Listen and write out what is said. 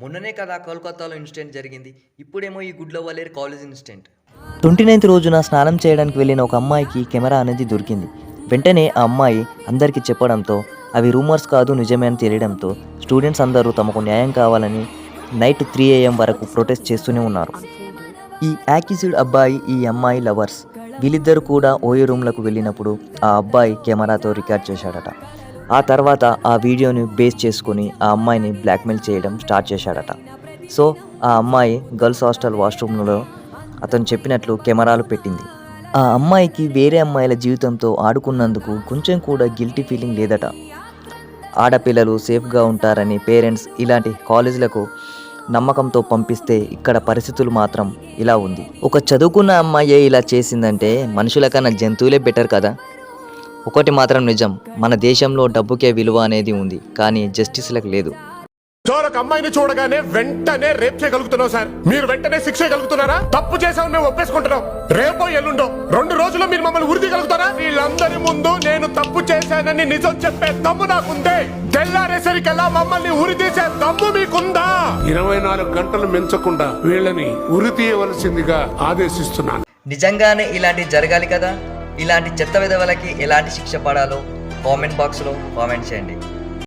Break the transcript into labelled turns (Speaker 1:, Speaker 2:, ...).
Speaker 1: మొన్ననే కదా కోల్కతాలో ఇన్సిడెంట్ జరిగింది. ఇప్పుడేమో ఈ Gudlavalleru college incident.
Speaker 2: Twenty ninth రోజున స్నానం చేయడానికి వెళ్ళిన ఒక అమ్మాయికి కెమెరా అనేది దొరికింది. వెంటనే ఆ అమ్మాయి అందరికీ చెప్పడంతో అవి రూమర్స్ కాదు నిజమే అని తెలియడంతో స్టూడెంట్స్ అందరూ తమకు న్యాయం కావాలని నైట్ త్రీ ఏఎం వరకు ప్రొటెస్ట్ చేస్తూనే ఉన్నారు. ఈ యాక్యూజ్డ్ అబ్బాయి ఈ అమ్మాయి లవర్స్. వీళ్ళిద్దరూ కూడా ఓయో రూమ్లకు వెళ్ళినప్పుడు ఆ అబ్బాయి కెమెరాతో రికార్డ్ చేశాడట. ఆ తర్వాత ఆ వీడియోని బేస్ చేసుకుని ఆ అమ్మాయిని బ్లాక్మెయిల్ చేయడం స్టార్ట్ చేశాడట. సో ఆ అమ్మాయి గర్ల్స్ హాస్టల్ వాష్రూమ్లో అతను చెప్పినట్లు కెమెరాలు పెట్టింది. ఆ అమ్మాయికి వేరే అమ్మాయిల జీవితంతో ఆడుకున్నందుకు కొంచెం కూడా గిల్టీ ఫీలింగ్ లేదట. ఆడపిల్లలు సేఫ్గా ఉంటారని పేరెంట్స్ ఇలాంటి కాలేజీలకు నమ్మకంతో పంపిస్తే ఇక్కడ పరిస్థితులు మాత్రం ఇలా ఉంది. ఒక చదువుకున్న అమ్మాయే ఇలా చేసిందంటే మనుషుల కన్నా జంతువులే బెటర్ కదా. ఒకటి మాత్రం నిజం మన దేశంలో డబ్బుకే విలువ అనేది ఉంది కానీ జస్టిస్లకు లేదు.
Speaker 3: చోరక అమ్మాయిని చూడగానే వెంటనే రేప్ చేయగలుగుతున్నావు సార్. మీరు వెంటనే శిక్ష చేయగలుగుతున్నారా? తప్పు చేసామని మేము ఒప్పేసుకుంటున్నాం. రేపో ఎల్లుండో రెండు రోజుల్లో మీరు మమ్మల్ని ఉరిదీగలుగుతారా వీళ్ళందరి ముందు నేను తప్పు చేశానని నిజం చెప్పే దమ్ము నాకుందే. తెల్లారేసరికల్లా మమ్మల్ని ఉరితీసే దమ్ము మీకుందా?
Speaker 4: ఇరవై నాలుగు గంటలు మించకుండా వీళ్ళని ఉరి తీయవలసిందిగా ఆదేశిస్తున్నాను.
Speaker 1: నిజంగానే ఇలాంటి జరగాలి కదా? ఇలాంటి చెత్త విధవలకి ఎలాంటి శిక్ష పడాలో కామెంట్ బాక్స్లో కామెంట్ చేయండి.